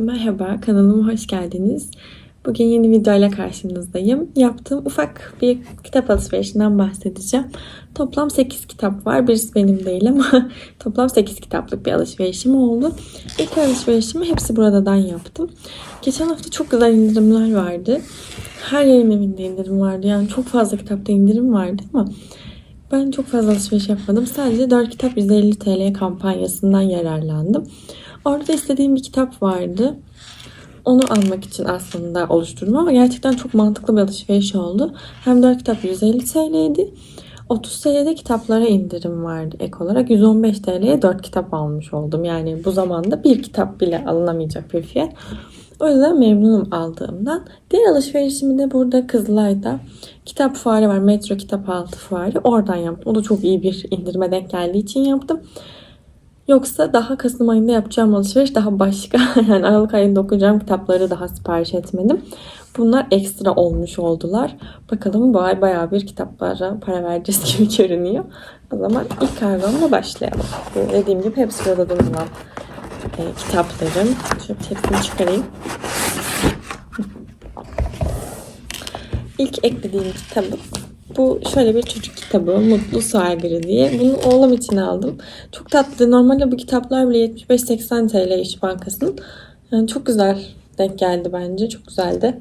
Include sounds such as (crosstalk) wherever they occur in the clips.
Merhaba, kanalıma hoş geldiniz. Bugün yeni videoyla karşınızdayım. Yaptığım ufak bir kitap alışverişinden bahsedeceğim. Toplam 8 kitap var. Birisi benim değil ama (laughs) toplam 8 kitaplık bir alışverişim oldu. İlk alışverişimi hepsi buradan yaptım. Geçen hafta çok güzel indirimler vardı. Her yerin evinde indirim vardı. Yani çok fazla kitapta indirim vardı ama ben çok fazla alışveriş yapmadım. Sadece 4 kitap 150 TL kampanyasından yararlandım. Orada istediğim bir kitap vardı. Onu almak için aslında oluşturdum ama gerçekten çok mantıklı bir alışveriş oldu. Hem 4 kitap 150 TL'ydi. 30 TL'de kitaplara indirim vardı ek olarak. 115 TL'ye 4 kitap almış oldum. Yani bu zamanda bir kitap bile alınamayacak bir fiyat. O yüzden memnunum aldığımdan. Diğer alışverişimi de burada Kızılay'da kitap fuarı var. Metro Kitap Altı fuarı. Oradan yaptım. O da çok iyi bir indirime denk geldiği için yaptım. Yoksa daha Kasım ayında yapacağım alışveriş daha başka. (laughs) Yani Aralık ayında okuyacağım kitapları daha sipariş etmedim. Bunlar ekstra olmuş oldular. Bakalım bu ay bayağı bir kitaplara para vereceğiz (laughs) gibi görünüyor. O zaman ilk kargomla başlayalım. Dediğim gibi hepsi burada bulunan e, kitaplarım. Şöyle hepsini çıkarayım. İlk eklediğim kitabım bu şöyle bir çocuk kitabı. Mutlu Su diye. Bunu oğlum için aldım. Çok tatlı. Normalde bu kitaplar bile 75-80 TL İş Bankası'nın. Yani çok güzel denk geldi bence. Çok güzeldi.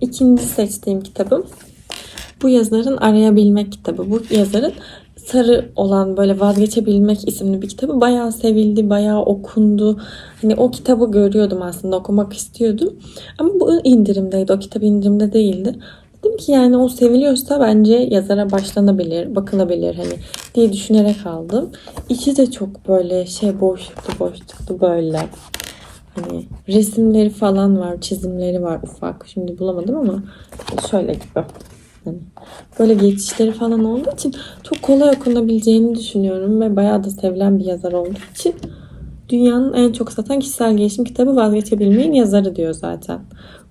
İkinci seçtiğim kitabım. Bu yazarın Arayabilmek kitabı. Bu yazarın Sarı olan böyle vazgeçebilmek isimli bir kitabı bayağı sevildi, bayağı okundu. Hani o kitabı görüyordum aslında, okumak istiyordum. Ama bu indirimdeydi, o kitap indirimde değildi. Dedim ki yani o seviliyorsa bence yazara başlanabilir, bakılabilir hani diye düşünerek aldım. İçi de çok böyle şey boşluklu boşluklu böyle. Hani resimleri falan var, çizimleri var ufak. Şimdi bulamadım ama şöyle gibi. Hani böyle geçişleri falan olduğu için çok kolay okunabileceğini düşünüyorum ve bayağı da sevilen bir yazar olduğu için dünyanın en çok satan kişisel gelişim kitabı vazgeçebilmeyin yazarı diyor zaten.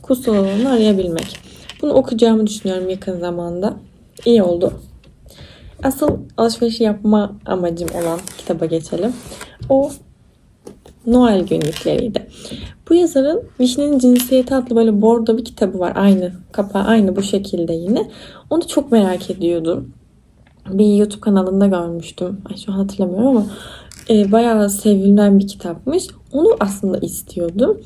Kusur olanı arayabilmek. Bunu okuyacağımı düşünüyorum yakın zamanda. İyi oldu. Asıl alışveriş yapma amacım olan kitaba geçelim. O Noel günlükleriydi. Bu yazarın Vişnenin Cinsiyeti adlı böyle bordo bir kitabı var. Aynı kapağı aynı bu şekilde yine. Onu çok merak ediyordum. Bir YouTube kanalında görmüştüm. Ay şu an hatırlamıyorum ama e, bayağı sevilen bir kitapmış. Onu aslında istiyordum.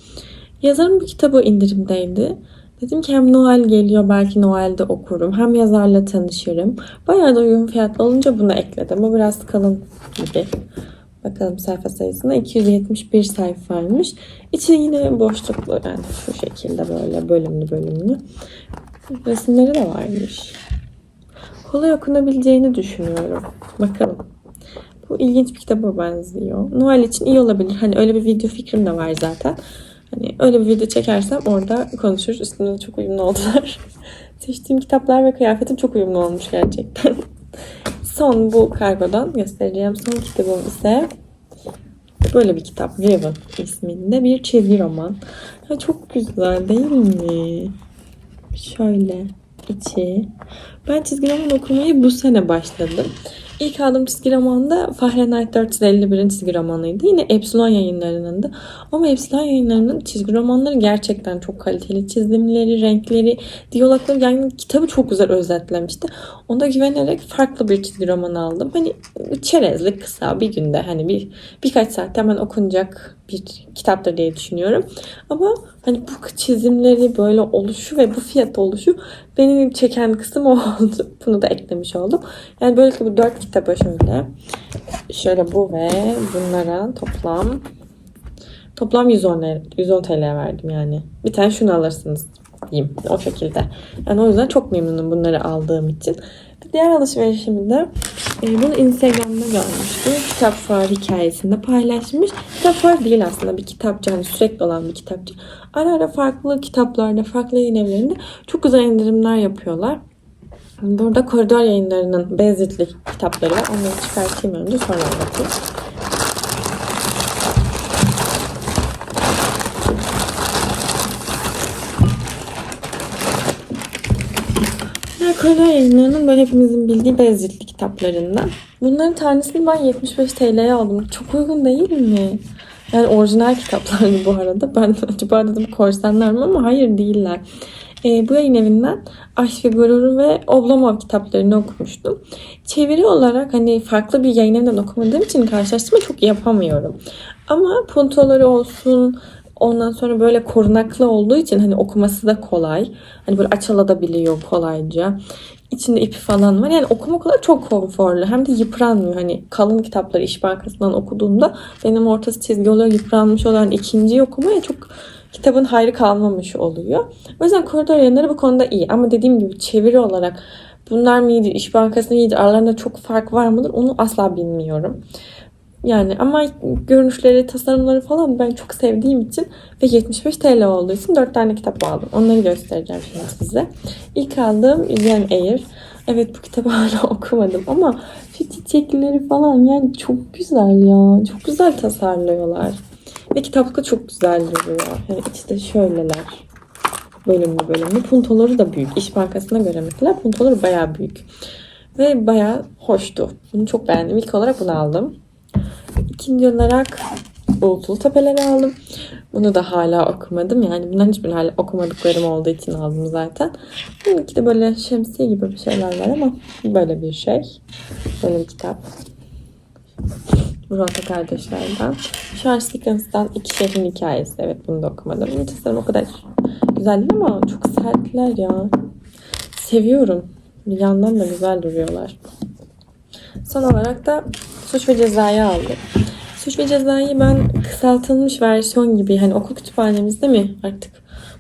Yazarın bu kitabı indirimdeydi. Dedim ki hem Noel geliyor belki Noel'de okurum. Hem yazarla tanışırım. Bayağı da uygun fiyatlı olunca bunu ekledim. Bu biraz kalın gibi. Bakalım sayfa sayısına 271 sayfaymış. İçi yine boşluklu yani şu şekilde böyle bölümlü bölümlü. Resimleri de varmış. Kolay okunabileceğini düşünüyorum. Bakalım. Bu ilginç bir kitaba benziyor. Noel için iyi olabilir. Hani öyle bir video fikrim de var zaten. Hani öyle bir video çekersem orada konuşuruz. Üstünde çok uyumlu oldular. (laughs) Seçtiğim kitaplar ve kıyafetim çok uyumlu olmuş gerçekten. (laughs) Son bu kargodan göstereceğim son kitabım ise böyle bir kitap. Raven isminde bir çizgi roman. Ya çok güzel değil mi? Şöyle içi. Ben çizgi roman okumayı bu sene başladım. İlk aldığım çizgi roman da Fahrenheit 451'in çizgi romanıydı. Yine Epsilon yayınlarınındı. Ama Epsilon yayınlarının çizgi romanları gerçekten çok kaliteli. Çizimleri, renkleri, diyalogları yani kitabı çok güzel özetlemişti. Onda güvenerek farklı bir çizgi roman aldım. Hani çerezlik kısa bir günde hani bir birkaç saatte hemen okunacak bir kitaptır diye düşünüyorum. Ama hani bu çizimleri böyle oluşu ve bu fiyat oluşu beni çeken kısım o oldu. Bunu da eklemiş oldum. Yani böylelikle bu dört kitaba şöyle şöyle bu ve bunlara toplam toplam 110, 110 TL verdim yani. Bir tane şunu alırsınız diyeyim o şekilde. Yani o yüzden çok memnunum bunları aldığım için. Diğer alışverişimde e, bunu Instagram'da görmüştüm. Kitap fuarı hikayesinde paylaşmış. Kitap fuarı değil aslında bir kitapçı. Hani sürekli olan bir kitapçı. Ara ara farklı kitaplarda, farklı yayın evlerinde çok güzel indirimler yapıyorlar. Burada koridor yayınlarının Beyazıtlı kitapları var. Onları çıkartayım önce sonra anlatayım. Koridor yayınlarının böyle hepimizin bildiği Beyazıtlı kitaplarından. Bunların tanesini ben 75 TL'ye aldım. Çok uygun değil mi? Yani orijinal kitaplardı bu arada. Ben (laughs) acaba dedim korsanlar mı ama hayır değiller. Ee, bu yayın evinden Aşk ve Gurur ve Oblomov kitaplarını okumuştum. Çeviri olarak hani farklı bir yayın evinden okumadığım için karşılaştırma çok yapamıyorum. Ama puntoları olsun, ondan sonra böyle korunaklı olduğu için hani okuması da kolay. Hani böyle açılabiliyor kolayca. İçinde ipi falan var. Yani okuma olarak çok konforlu. Hem de yıpranmıyor. Hani kalın kitapları İş Bankası'ndan okuduğumda benim ortası çizgi oluyor. Yıpranmış olan ikinci okumaya çok kitabın hayrı kalmamış oluyor. O yüzden koridor yayınları bu konuda iyi. Ama dediğim gibi çeviri olarak bunlar mı iyidir, İş Bankası mı iyidir, aralarında çok fark var mıdır onu asla bilmiyorum. Yani ama görünüşleri, tasarımları falan ben çok sevdiğim için ve 75 TL olduğu için 4 tane kitap aldım. Onları göstereceğim şimdi size. İlk aldığım Vivian Air. Evet bu kitabı (laughs) hala okumadım ama şu çiçekleri falan yani çok güzel ya. Çok güzel tasarlıyorlar. Ve kitaplık çok güzel duruyor. Yani işte şöyleler. Bölümlü bölümlü. Puntoları da büyük. İş Bankası'na göre mesela puntoları bayağı büyük. Ve bayağı hoştu. Bunu çok beğendim. İlk olarak bunu aldım. İkinci olarak Uğultulu Tepeleri aldım. Bunu da hala okumadım. Yani bunların hiçbirini hala okumadıklarım olduğu için aldım zaten. Bununki de böyle şemsiye gibi bir şeyler var ama böyle bir şey. Böyle bir kitap. Bronte kardeşlerden. Charles Dickens'tan İki Şehrin Hikayesi. Evet bunu da okumadım. Tasarım o kadar güzel değil ama çok sertler ya. Seviyorum. Bir yandan da güzel duruyorlar. Son olarak da Suç ve Ceza'yı aldım. Suç ve Ceza'yı ben kısaltılmış versiyon gibi hani okul kütüphanemizde mi artık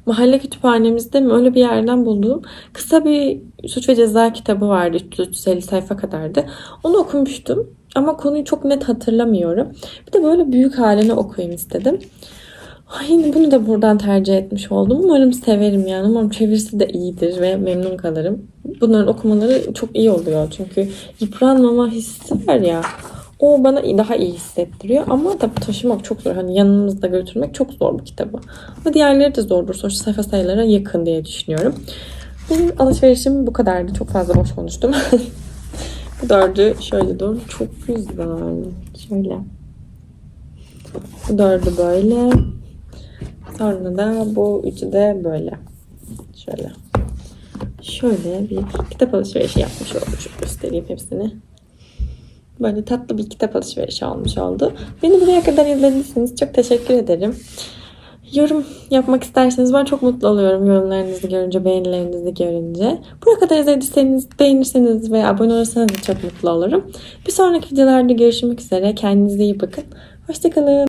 mahalle kütüphanemizde mi öyle bir yerden bulduğum kısa bir Suç ve Ceza kitabı vardı. 350 sayfa kadardı. Onu okumuştum ama konuyu çok net hatırlamıyorum. Bir de böyle büyük halini okuyayım istedim. Ay, bunu da buradan tercih etmiş oldum. Umarım severim yani. Umarım çevirisi de iyidir ve memnun kalırım. Bunların okumaları çok iyi oluyor. Çünkü yıpranmama hissi var ya. O bana daha iyi hissettiriyor. Ama tabii taşımak çok zor. Hani yanımızda götürmek çok zor bu kitabı. Ama diğerleri de zordur. Sonuçta sayfa sayılara yakın diye düşünüyorum. Benim alışverişim bu kadardı. Çok fazla boş konuştum. (laughs) bu dördü şöyle dur. Çok güzel. Şöyle. Bu dördü böyle. Sonra da bu üçü de böyle. Şöyle. Şöyle bir kitap alışverişi yapmış oldum. Şu göstereyim hepsini. Böyle tatlı bir kitap alışverişi olmuş oldu. Beni buraya kadar izlediyseniz çok teşekkür ederim. Yorum yapmak isterseniz ben çok mutlu oluyorum yorumlarınızı görünce, beğenilerinizi görünce. Buraya kadar izlediyseniz, beğenirseniz ve abone olursanız da çok mutlu olurum. Bir sonraki videolarda görüşmek üzere. Kendinize iyi bakın. Hoşçakalın.